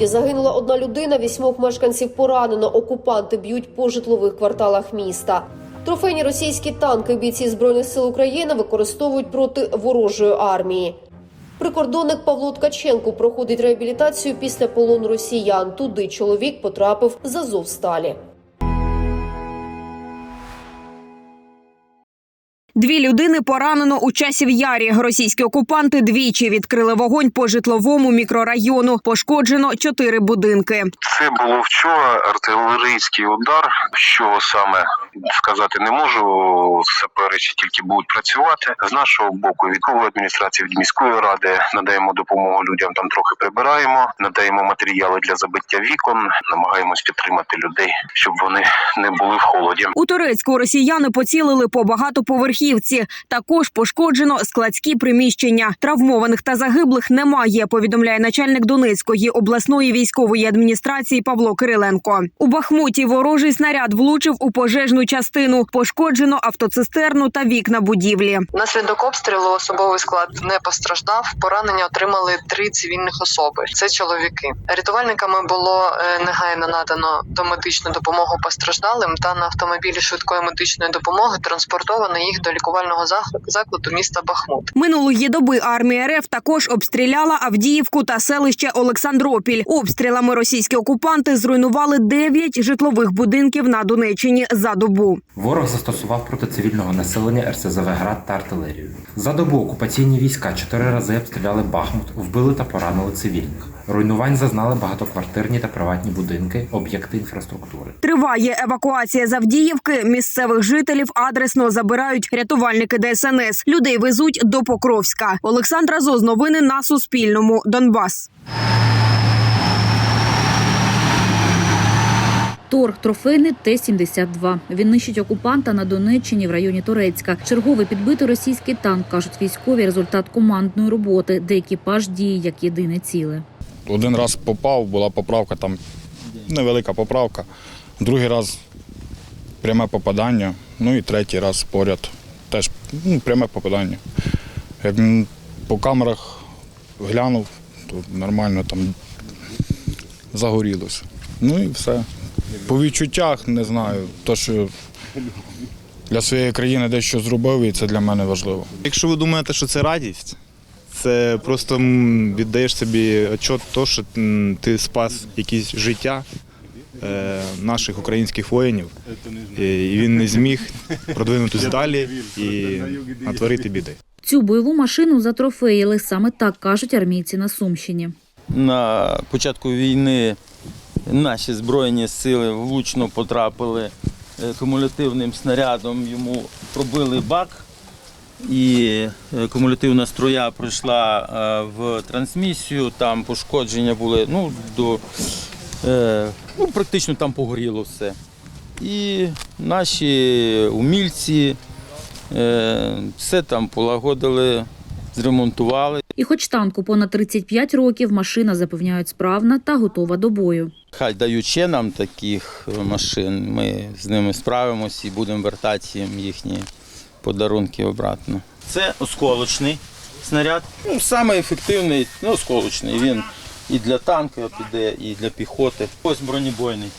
Бахмуті загинула одна людина, вісьмох мешканців поранено. Окупанти б'ють по житлових кварталах міста. Трофейні російські танки бійці збройних сил України використовують проти ворожої армії. Прикордонник Павло Ткаченко проходить реабілітацію після полону росіян. Туди чоловік потрапив з Азовсталі. Дві людини поранено у часів ярі. Російські окупанти двічі відкрили вогонь по житловому мікрорайону. Пошкоджено чотири будинки. Це було вчора артилерійський удар. Що саме сказати не можу. Сапери ще тільки будуть працювати. З нашого боку військової адміністрації від міської ради надаємо допомогу людям. Там трохи прибираємо, надаємо матеріали для забиття вікон. Намагаємось підтримати людей, щоб вони не були в холоді. У Турецьку росіяни поцілили по багатоповерхівці. Також пошкоджено складські приміщення. Травмованих та загиблих немає. Повідомляє начальник Донецької обласної військової адміністрації Павло Кириленко. У Бахмуті ворожий снаряд влучив у пожежну частину. Пошкоджено автоцистерну та вікна будівлі. Внаслідок обстрілу особовий склад не постраждав. Поранення отримали три цивільних особи. Це чоловіки. Рятувальниками було е, негайно надано домедичну допомогу постраждалим та на автомобілі швидкої медичної допомоги транспортовано їх до лікувального зах- закладу міста Бахмут. Минулої доби армія РФ також обстріляла Авдіївку та селище Олександропіль. Обстрілами російські окупанти зруйнували 9 житлових будинків на Донеччині за добу. Ворог застосував проти цивільного населення РСЗВ град та артилерію. За добу окупаційні війська чотири рази обстріляли Бахмут, вбили та поранили цивільних. Руйнувань зазнали багатоквартирні та приватні будинки, об'єкти інфраструктури. Триває евакуація Завдіївки. Місцевих жителів адресно забирають рятувальники ДСНС. Людей везуть до Покровська. Олександра Зоз. Новини на Суспільному. Донбас. Торг трофейний Т-72. Він нищить окупанта на Донеччині в районі Турецька. Черговий підбитий російський танк, кажуть військові, результат командної роботи, де екіпаж діє як єдине ціле. Один раз попав, була поправка, там невелика поправка. Другий раз пряме попадання. Ну і третій раз поряд теж ну, пряме попадання. Як по камерах глянув, то нормально там загорілося. Ну і все. По відчуттях не знаю, то що для своєї країни дещо зробив, і це для мене важливо. Якщо ви думаєте, що це радість, це просто віддаєш собі отчет, то, що ти спас якісь життя е, наших українських воїнів, і і він не зміг продвинутися далі і натворити біди. Цю бойову машину затрофеїли саме так кажуть армійці на Сумщині. на початку війни наші збройні сили влучно потрапили е, кумулятивним снарядом, йому пробили бак, і е, кумулятивна струя пройшла е, в трансмісію, там пошкодження були ну, до, ну, практично там погоріло все. І наші умільці все там полагодили, зремонтували. І хоч танку понад 35 років, машина запевняють справна та готова до бою. Хай дають ще нам таких е, машин, ми з ними справимося і будемо вертати їм їхні подарунки обратно. Це осколочний снаряд. Ну, саме ефективний, ну, осколочний. Він і для танків піде, і для піхоти. Ось бронебойний.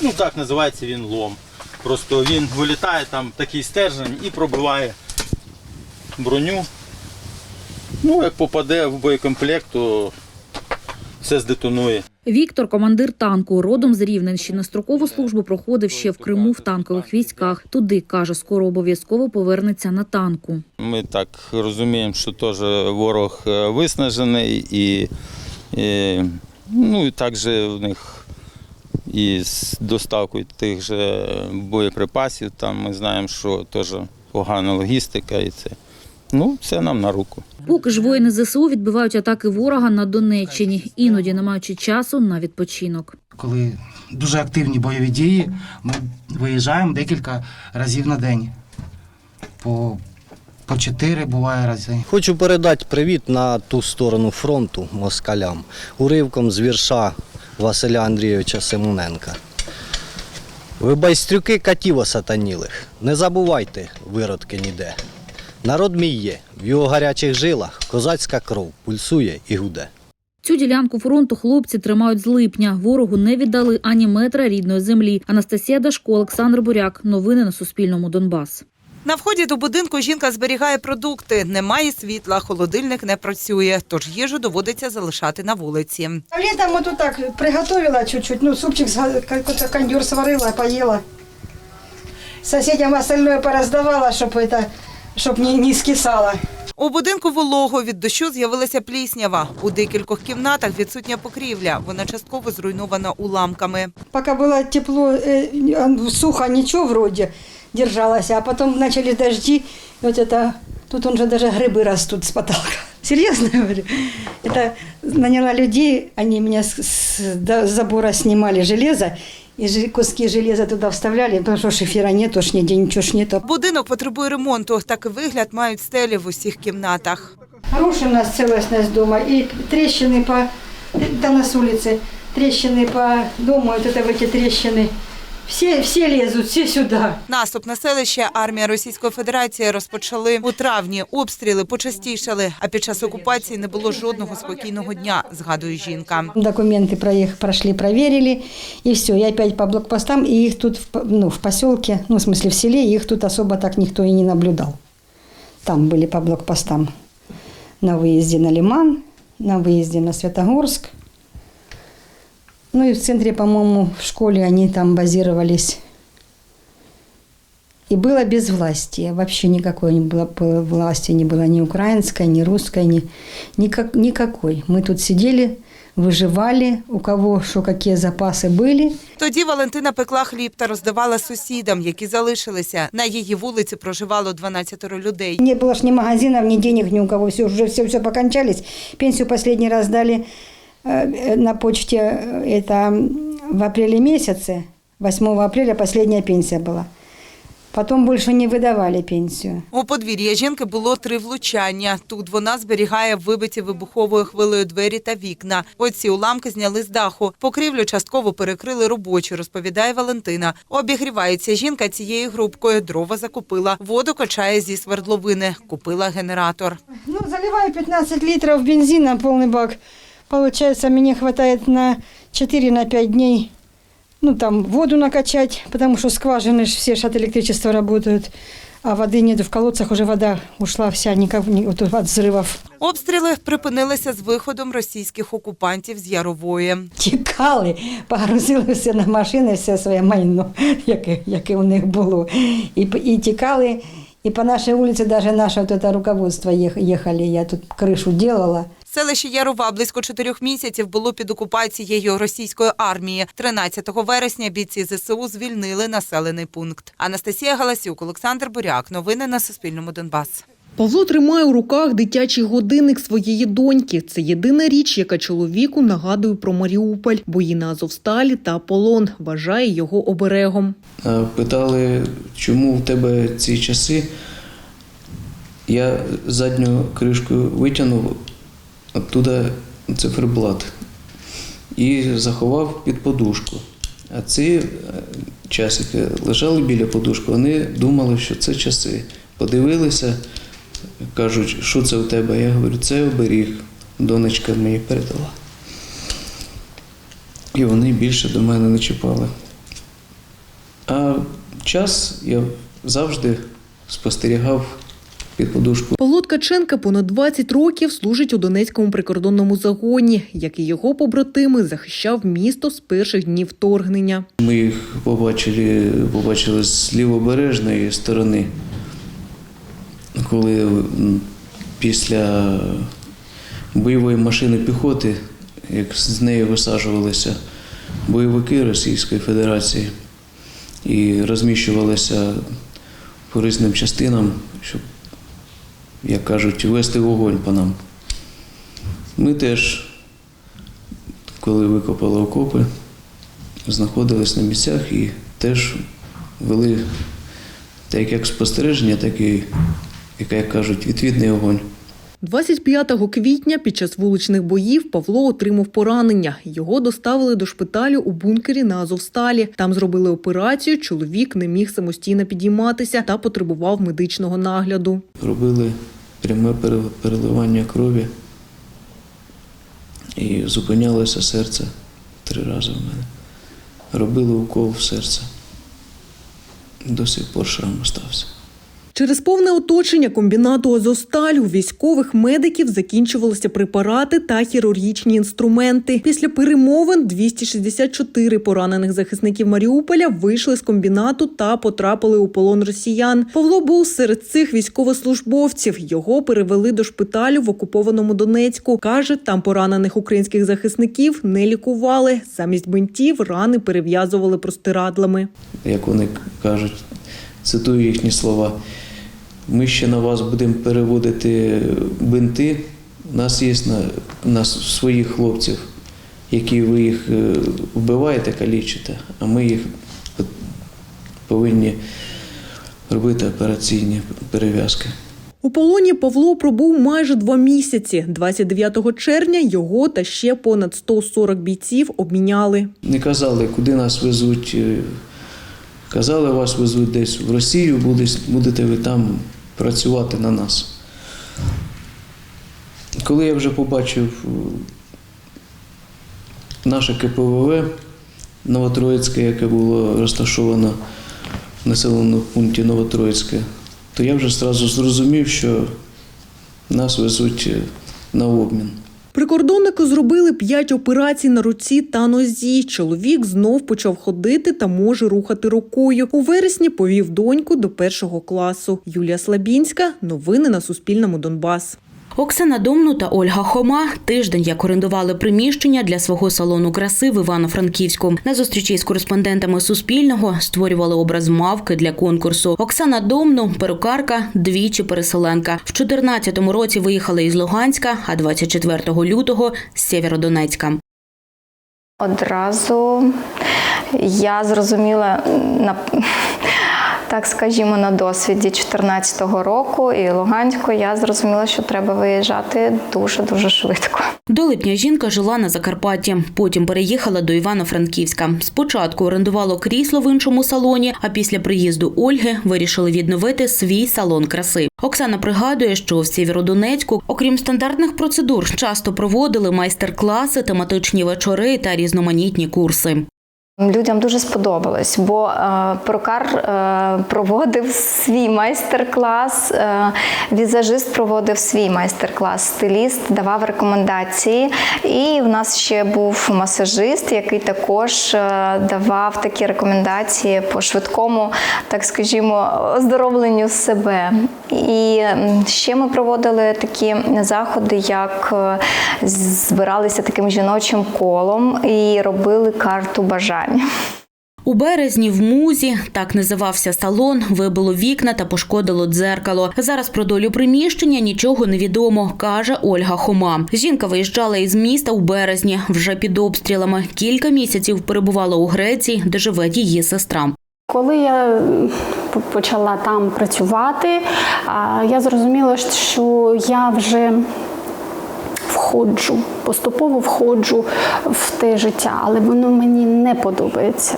Ну так називається він лом. Просто він вилітає там такий стержень і пробиває броню. Ну, як попаде в боєкомплект, то все здетонує. Віктор, командир танку, родом з Рівненщини, строкову службу проходив ще в Криму в танкових військах. Туди каже, скоро обов'язково повернеться на танку. Ми так розуміємо, що теж ворог е, виснажений і, і, ну, і також в них і з доставкою тих же боєприпасів, там ми знаємо, що теж погана логістика і це. Ну, це нам на руку. Поки ж воїни ЗСУ відбивають атаки ворога на Донеччині, іноді не маючи часу на відпочинок. коли дуже активні бойові дії, ми виїжджаємо декілька разів на день. По, по чотири буває рази. Хочу передати привіт на ту сторону фронту москалям, уривком з вірша Василя Андрійовича Симоненка. Ви байстрюки катів осатанілих, не забувайте, виродки ніде. Народ мій є, в його гарячих жилах козацька кров пульсує і гуде. Цю ділянку фронту хлопці тримають з липня. Ворогу не віддали ані метра рідної землі. Анастасія Дашко, Олександр Буряк. Новини на Суспільному. Донбас. На вході до будинку жінка зберігає продукти. Немає світла, холодильник не працює, тож їжу доводиться залишати на вулиці. Летом вот тут так приготовила чуть-чуть, ну, супчик, какой-то кондер сварила, поела. Соседям остальное пораздавала, чтобы это, чтоб не, не скисало. У будинку волого від дощу з'явилася пліснява. У декількох кімнатах відсутня покрівля. Вона частково зруйнована уламками. Пока было тепло, э, а, сухо, ничего вроде держалось, а потом начали дожди, и вот это, тут он же даже грибы растут с потолка. Серьезно говорю. Это наняла людей, они меня с, с до- с забора снимали железо, и же- куски железа туда вставляли, потому что шифера нет, уж нигде ничего ж нету. Будинок потребує ремонту. Такий вигляд мають стелі в усіх кімнатах. Хорошая у нас целостность дома. И трещины по... Да, нас улице. Трещины по дому, вот это в эти трещины. Все, все лезут, все сюда. Наступ на селище армія Російської Федерації розпочали у травні. Обстріли почастішали, а під час окупації не було жодного спокійного дня, згадує жінка. Документы про их прошли, проверили, и все. И опять по блокпостам, и их тут в, по- ну, в поселке, ну, в смысле в селе, их тут особо так никто и не наблюдал. Там были по блокпостам. На выезде на Лиман, на выезде на Светогорск. Ну и в центре, по-моему, в школе они там базировались. И было безвластие. Вообще никакой не было, было власти, не было ни украинской, ни русской, ни, никак, никакой. Мы тут сидели, выживали, у кого что, какие запасы были. Тоді Валентина пекла хліб та роздавала сусідам, які залишилися. На її вулиці проживало 12 людей. Не было ж ни магазинов, ни денег ни у кого. Все, уже все, все покончались. Пенсию последний раз дали э, на почте, э, это м, в апреле месяце. 8 апреля последняя пенсия была. Потом больше не выдавали пенсию. У подвір'я жінки було три влучання. Тут вона зберігає вибиті вибуховою хвилею двері та вікна. Оці уламки зняли з даху. Покрівлю частково перекрили робочі, розповідає Валентина. Обігрівається жінка цією грубкою. Дрова закупила. Воду качає зі свердловини. Купила генератор. Ну, заливаю 15 литров бензина, полный бак. Получается, мне хватает на 4-5 дней. Ну, там воду накачать, потому что скважины ж все ж от электричества работают. А воды нет в колодцах, уже вода ушла вся никак, не- вот от взрывов. Обстріли припинилися з виходом російських окупантів з Ярової. Тікали, погрузили все на машини, все своє майно, яке, яке у них було. І, п- і тікали, і по нашій вулиці навіть наше от это руководство їх- їхали, я тут кришу делала. Селище Ярова близько чотирьох місяців було під окупацією російської армії. 13 вересня бійці ЗСУ звільнили населений пункт. Анастасія Галасюк, Олександр Буряк. Новини на Суспільному Донбас. Павло тримає у руках дитячий годинник своєї доньки. Це єдина річ, яка чоловіку нагадує про Маріуполь, бої на Азовсталі та полон. Вважає його оберегом. Е, Питали, чому в тебе ці часи. Я задню кришку витягнув, оттуда циферблат і заховав під подушку. А ці е, часики лежали біля подушки, вони думали, що це часи. Подивилися, кажуть, що це у тебе? Я говорю, це оберіг. Донечка мені передала. І вони більше до мене не чіпали. А час я завжди спостерігав під подушку. Павло Ткаченка понад 20 років служить у Донецькому прикордонному загоні, як і його побратими, захищав місто з перших днів вторгнення. Ми їх побачили, побачили з лівобережної сторони, коли після бойової машини піхоти, як з неї висаджувалися бойовики Російської Федерації і розміщувалися по різним частинам, щоб, як кажуть, вести вогонь по нам. Ми теж, коли викопали окопи, знаходились на місцях і теж вели так як спостереження, так і, як, кажуть, відвідний огонь. 25 квітня під час вуличних боїв Павло отримав поранення. Його доставили до шпиталю у бункері на Азовсталі. Там зробили операцію. Чоловік не міг самостійно підійматися та потребував медичного нагляду. Робили пряме переливання крові і зупинялося серце три рази в мене. Робили укол в серце. До сих пор шрам остався. Через повне оточення комбінату Азосталь у військових медиків закінчувалися препарати та хірургічні інструменти. Після перемовин 264 поранених захисників Маріуполя вийшли з комбінату та потрапили у полон росіян. Павло був серед цих військовослужбовців. Його перевели до шпиталю в окупованому Донецьку. каже, там поранених українських захисників не лікували. Замість бинтів рани перев'язували простирадлами. Як вони кажуть, цитую їхні слова. Ми ще на вас будемо переводити бинти. У нас є на, у нас своїх хлопців, які ви їх е, вбиваєте, калічите, а ми їх повинні робити операційні перев'язки. У полоні Павло пробув майже два місяці. 29 червня його та ще понад 140 бійців обміняли. Не казали, куди нас везуть. Казали, вас везуть десь в Росію, будете ви там працювати на нас. Коли я вже побачив е, наше КПВВ Новотроїцьке, яке було розташовано в населеному пункті Новотроїцьке, то я вже одразу зрозумів, що нас везуть е, на обмін. Прикордонники зробили п'ять операцій на руці та нозі. Чоловік знов почав ходити та може рухати рукою. У вересні повів доньку до першого класу. Юлія Слабінська. Новини на Суспільному. Донбас. Оксана Домну та Ольга Хома тиждень як орендували приміщення для свого салону краси в Івано-Франківську. На зустрічі з кореспондентами Суспільного створювали образ мавки для конкурсу. Оксана Домну, перукарка, двічі переселенка. В 14-му році виїхала із Луганська, а 24 лютого з Сєвєродонецька. Одразу я зрозуміла на так скажімо, на досвіді 2014 року і Луганську я зрозуміла, що треба виїжджати дуже дуже швидко. До липня жінка жила на Закарпатті, потім переїхала до Івано-Франківська. Спочатку орендувало крісло в іншому салоні, а після приїзду Ольги вирішили відновити свій салон краси. Оксана пригадує, що в Сєвєродонецьку, окрім стандартних процедур, часто проводили майстер-класи, тематичні вечори та різноманітні курси. Людям дуже сподобалось, бо е, перукар е, проводив свій майстер-клас, е, візажист проводив свій майстер-клас, стиліст давав рекомендації. І в нас ще був масажист, який також е, давав такі рекомендації по швидкому, так скажімо, оздоровленню себе. І ще ми проводили такі заходи, як е, збиралися таким жіночим колом і робили карту бажань. У березні в музі так називався салон, вибило вікна та пошкодило дзеркало. Зараз про долю приміщення нічого не відомо, каже Ольга Хома. Жінка виїжджала із міста у березні, вже під обстрілами. Кілька місяців перебувала у Греції, де живе її сестра. Коли я почала там працювати, я зрозуміла, що я вже входжу, поступово входжу в те життя, але воно мені не подобається.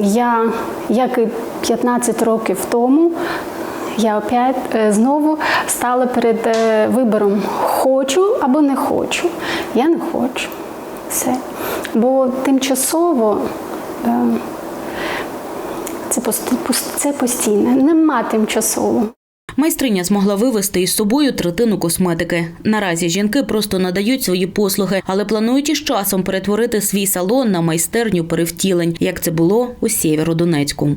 Я, як і 15 років тому, я опять е, знову стала перед е, вибором: хочу або не хочу. Я не хочу. Все. Бо тимчасово е, це постійне, нема тимчасово. Майстриня змогла вивезти із собою третину косметики. Наразі жінки просто надають свої послуги, але планують із часом перетворити свій салон на майстерню перевтілень, як це було у Сєвєродонецьку.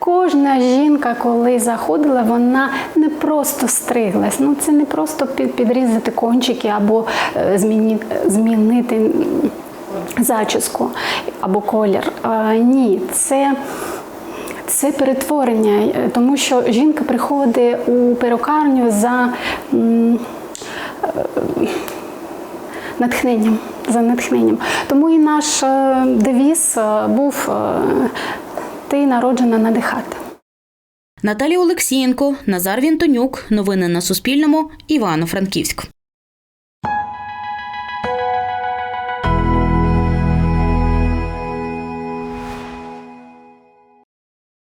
Кожна жінка, коли заходила, вона не просто стриглась. Ну це не просто підрізати кончики або е, змінити зачіску або колір. Ні, це. Це перетворення, е, тому що жінка приходить у перукарню за е, натхненням. За натхненням. Тому і наш е, девіз був Ти народжена надихати. Наталія Олексієнко, Назар Вінтонюк. Новини на Суспільному. Івано-Франківськ.